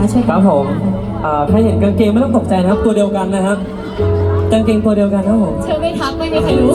นคช่ครับผมถ้าเห็นกางเกงไม่ต้องตกใจนะครับ ตัวเดียวกันนะครับ กางเกงตัวเดียวกันครับผม เธอไม่ทักไม่มีใครรู้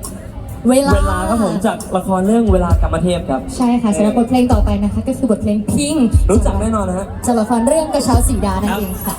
เวลา เวลาครับผมจากละครเรื่องเวลากรรมเทพครับ ใช่ค่ะสำหรับบทเพลงต่อไปนะคะ ก็คือบทเพลงพิงรู้จักแน่นอนนะฮะ จากละครเรื่องกระเช้าสีดานั่นเองค่ะ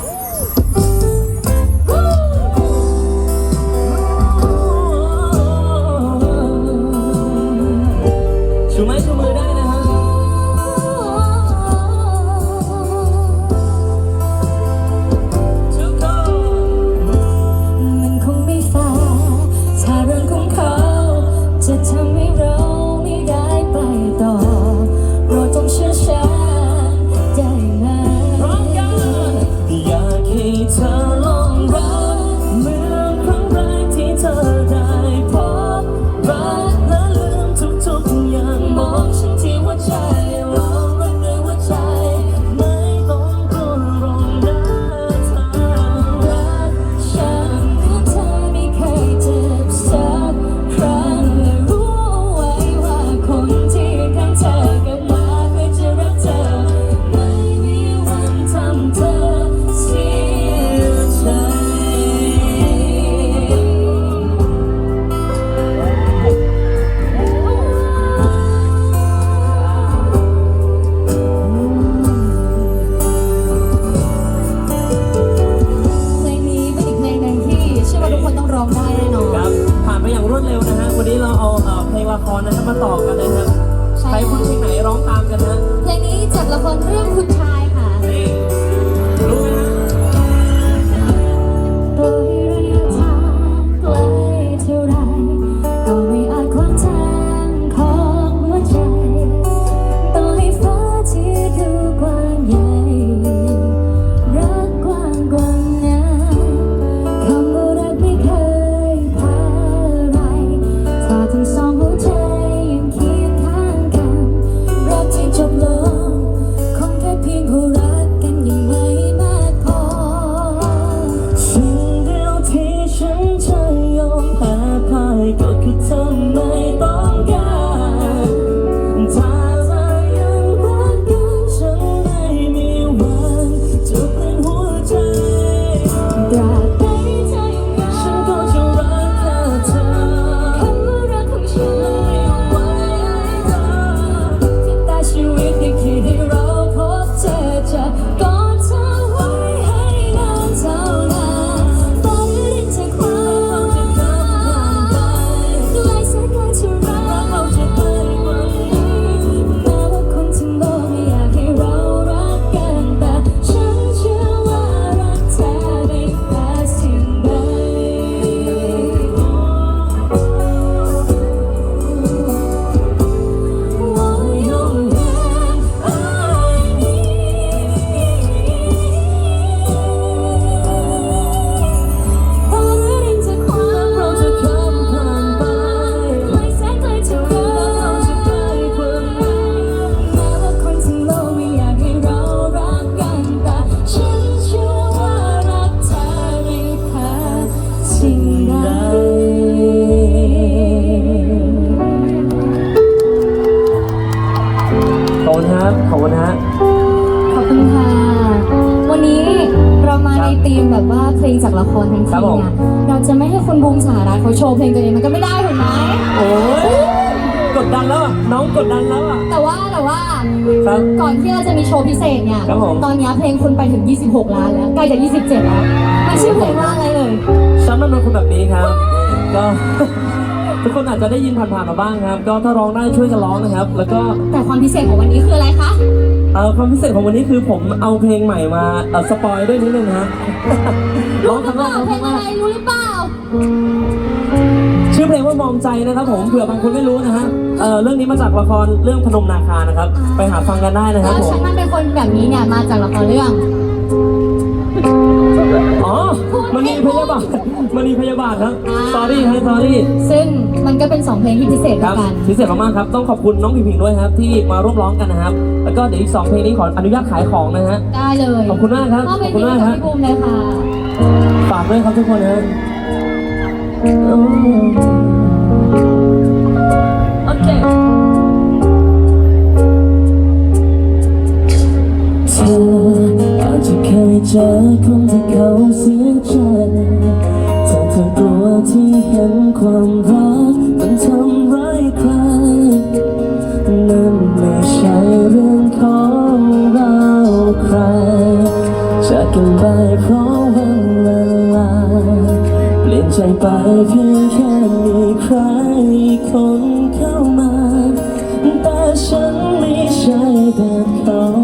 มาในธีมแบบว่าเพลงจากละครทั้งครัทีบผม เนี่ยเราจะไม่ให้คุณบูมสารัตเขาโชว์เพลงตัวเองมันก็ไม่ได้ถูกไหมโอ้ยกดดันแล้วอะน้องกดดันแล้วอะ แต่ว่าแต่ว่าครับก่อนที่เราจะมีโชว์พิเศษเนี่ยครับผม ตอนนี้เพลงคุณไปถึง 26 ล้านแล้วใกล้จะ 27 แล้วมันชื่อเพลงว่าอะไรเลยฉันมันเป็นคนแบบนี้ครับ ก็ ทุกคนอาจจะได้ยินผ่านๆมาบ้างครับ ก็ถ้าร้องได้ช่วยกันร้องนะครับ แล้วก็แต่ความพิเศษของวันนี้คืออะไรคะ เอ่อความพิเศษของวันนี้คือผมเอาเพลงใหม่มาเอ่อสปอยด้วยนิดนึงนะร้องครั้งแรกร้องเพคลรั้งงอะแรไรกรู้หรือเปล่า ชื่อเพลงว่ามองใจนะครับผมเผื่อบางคนไม่รู้นะฮะเอ่อเรื่องนี้มาจากละครเรื่องพนมนาคานะครับ ไปหาฟังกันได้นะคแล้รับวผฉัมนมันเป็นคนแบบนี้เนี่ยมาจากละครเรื่อง อ๋อมณีพยาบาทมณีพยาบาทครับ sorry ครับ sorry ซึ่งมันก็เป็นสองเพลงที่พิเศษคด้รัวบยกัน พิเศษมากๆครับ ต้องขอบคุณน้องผิงผิงด้วยครับ ที่มาร่วมร้องกันนะครับ แล้วก็เดี๋ยวอีกสองเพลงนี้ขออนุญาตขายของนะฮะ ได้เลยขอบคุณมากครับก็เป็นขอบคุณที่มากกับครับ พี่บูมเลยค่ะฝากด้วยครับทุกคนนะโอเค เธอ จะเคยเจอคนที่เขาเสียใจแต่เธอกลัวที่เห็นความรักมันทำร้ายใครนั่นไม่ใช่เรื่องของเราใครจากกันไปเพราะวันเวลาเปลี่ยนใจไปเพียงแค่มีใครคนเข้ามา แต่ฉันไม่ใช่แบบเขา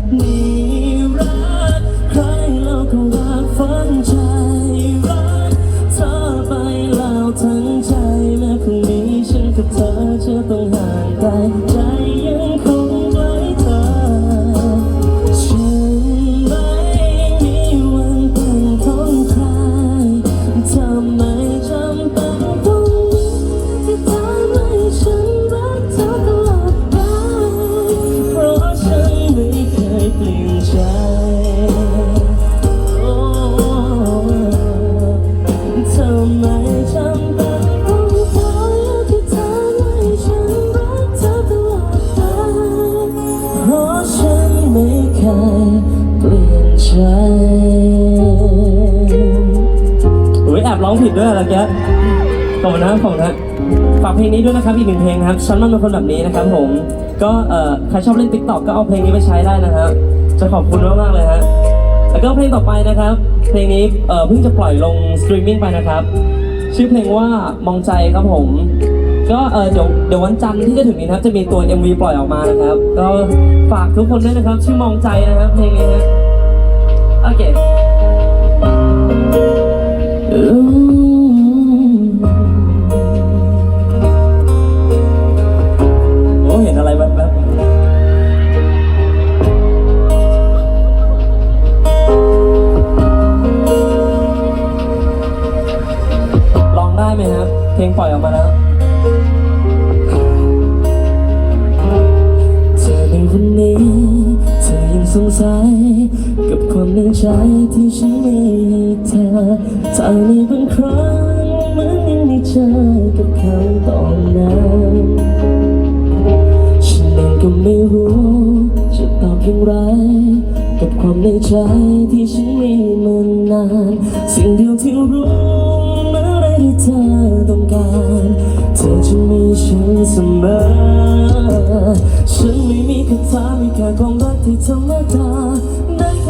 แบบนี้ ผิดด้วยอะไรแกขอบคุณนะขอบคุณนะฝากเพลงนี้ด้วยนะครับอีกหนึ่งเพลงนะครับฉันมันเป็นคนแบบนี้นะครับผมก็เอ่อใครชอบเล่นติ๊กต็อกก็เอาเพลงนี้ไปใช้ได้นะครับจะขอบคุณมากๆเลยฮะแล้วก็เพลงต่อไปนะครับ เพลงนี้เอ่อเพิ่งจะปล่อยลงสตรีมมิ่งไปนะครับชื่อเพลงว่ามองใจครับผม ก็เออเดี๋ยวเดี๋ยววันจันทร์ที่จะถึงนี้นะครับจะมีตัว MV ปล่อยออกมานะครับ ก็ฝากทุกคนด้วยนะครับ ชื่อมองใจนะครับเพลงนี้นะโอเค ยังสงสัยกับความในใจที่ฉันมีให้เธอเท่านี้บางครั้งเหมือนยังไม่เจอกับคำตอบนั้นฉันเองก็ไม่รู้จะตอบอย่างไร กับความในใจที่ฉันมีมานาน สิ่งเดียวที่รู้เมื่อไรที่เธอต้องการเธอจะมีฉันเสมอฉันไม่มีคำถามมีแค่ความรักที่ธรรมดา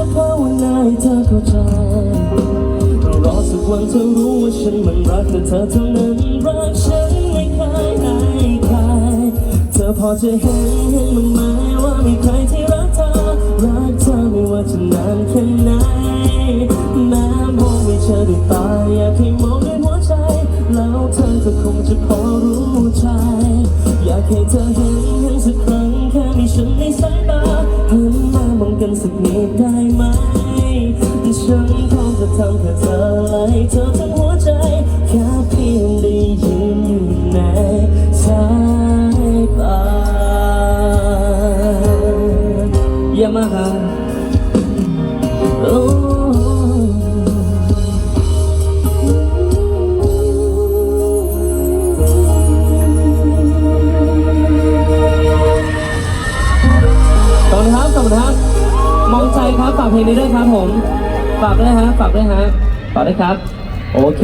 ได้แค่ภาวนาให้เธอเข้าใจรอสักวันเธอรู้ว่าฉันมันรักแต่เธอเท่านั้นรักฉันไม่เคยให้ใครเธอพอจะเห็นเห็นมันไหมว่ามีใครที่รักเธอรักเธอไม่ว่าจะนานแค่ไหนแม้มองไม่เจอด้วยตาอยากให้มองด้วยหัวใจแล้วเธอก็คงจะพอรู้ใจอยากให้เธอเห็นเห็นสักครั้ง ด้วยฮะฝากด้วยฮะฝากด้วยครับ โอเค